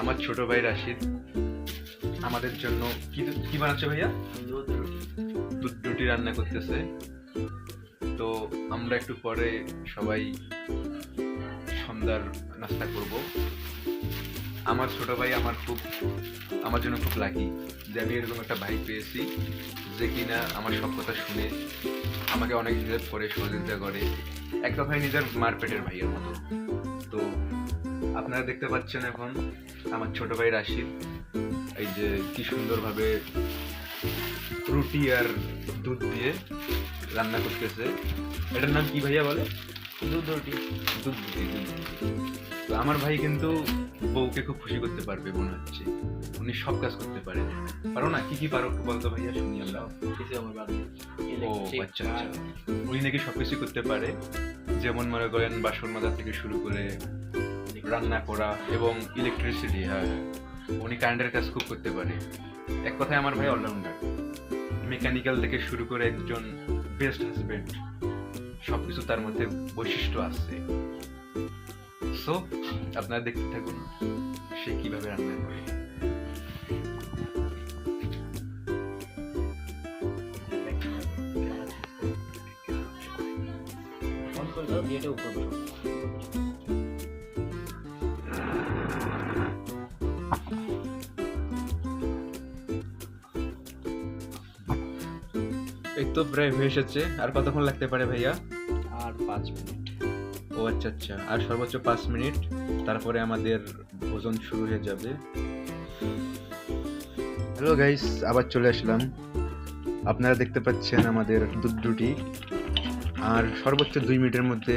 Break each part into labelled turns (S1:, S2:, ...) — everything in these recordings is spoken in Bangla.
S1: আমার ছোট ভাই রাশিদ, আমাদের জন্য কি কি বানাচ্ছে ভাইয়া? দুধ রুটি রান্না করতেছে। তো আমরা একটু পরে সবাই সন্ধ্যার নাস্তা করব। আমার ছোট ভাই আমার খুব আমার জন্য খুব লাকি যে আমি এরকম একটা ভাই পেয়েছি যে কিনা আমার সব কথা শুনে আমাকে অনেক হেল্প করে, সহযোগিতা করে। এক কথায় নিজের মার পেটের ভাইয়ের মতো। তো আপনারা দেখতে পাচ্ছেন এখন আমার ছোট ভাই রাশিদ এই যে কি সুন্দরভাবে রুটি আর দুধ দিয়ে রান্না করতেছে। এটার নাম কি ভাইয়া বলে? দুধ রুটি। দুধ রুটি তো আমার ভাই কিন্তু বউকে খুব খুশি করতে পারবে মনে হচ্ছে। উনি সব কাজ করতে পারে। পারো না? কি কি পারো একটু বলতো ভাইয়া শুনি আমরা
S2: কিছু আমার
S1: ও আচ্ছা আচ্ছা। উনি নাকি সবকিছু করতে পারে। যেমন মনে করেন বাসন মাজা থেকে শুরু করে রান্না করা এবং ইলেকট্রিসিটি হ্যাঁ। উনি কারেন্টের কাজ খুব করতে পারে। এক কথায় আমার ভাই অলরাউন্ডার মেকানিক্যাল থেকে শুরু করে একজন বেস্ট হাজবেন্ড সবকিছু তার মধ্যে বৈশিষ্ট্য আছে। সো আপনারা দেখতে থাকুন সে কীভাবে রান্না করে।
S2: দিয়ে উপরে
S1: এই তো প্রায় হয়ে এসেছে। আর কতক্ষণ লাগতে পারে ভাইয়া?
S2: আর পাঁচ মিনিট।
S1: ও আচ্ছা আচ্ছা। আর সর্বোচ্চ পাঁচ মিনিট। তারপরে আমাদের ভোজন শুরু হয়ে যাবে। হ্যালো গাইস আবার চলে আসলাম। আপনারা দেখতে পাচ্ছেন আমাদের দুধ রুটি আর সর্বোচ্চ দুই মিনিটের মধ্যে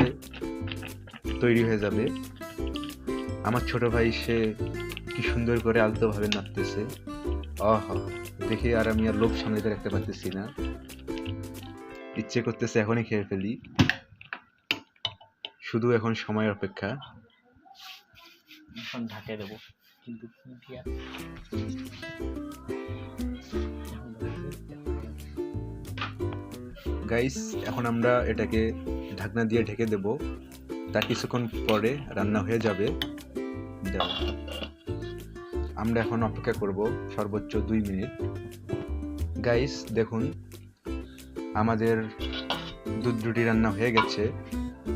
S1: তৈরি হয়ে যাবে। আমার ছোট ভাই সে কি সুন্দর করে আলতোভাবে নাচতেছে আহ দেখে আর আমি আর লোভ সামলাতে রাখতে পারতেছি না। ইচ্ছে করতেছে এখনই খেয়ে ফেলি। শুধু এখন সময়ের অপেক্ষা।
S2: এখন ঢাকে দেবো। কিন্তু
S1: গাইস এখন আমরা এটাকে ঢাকনা দিয়ে ঢেকে দেব। তার কিছুক্ষণ পরে রান্না হয়ে যাবে। আমরা এখন অপেক্ষা করব সর্বোচ্চ দুই মিনিট। গাইস দেখুন। আমাদের দুধ রুটি রান্না হয়ে গেছে।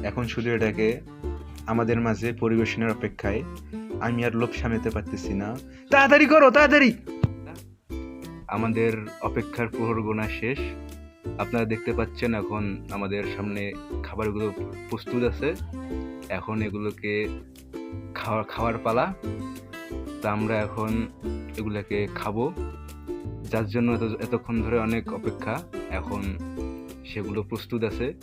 S1: এখন শুধু এটাকে আমাদের মাঝে পরিবেশনের অপেক্ষায় আমি আর লোভ সামলাতে পারতেছি না। তাড়াতাড়ি করো, তাড়াতাড়ি! আমাদের অপেক্ষার প্রহর গোনা শেষ। আপনারা দেখতে পাচ্ছেন এখন আমাদের সামনে খাবারগুলো প্রস্তুত আছে। এখন এগুলোকে খাওয়া, খাওয়ার পালা। তা আমরা এখন এগুলোকে খাব। যার জন্য এত, এতক্ষণ ধরে অনেক অপেক্ষা। এখন সেগুলো প্রস্তুত আছে।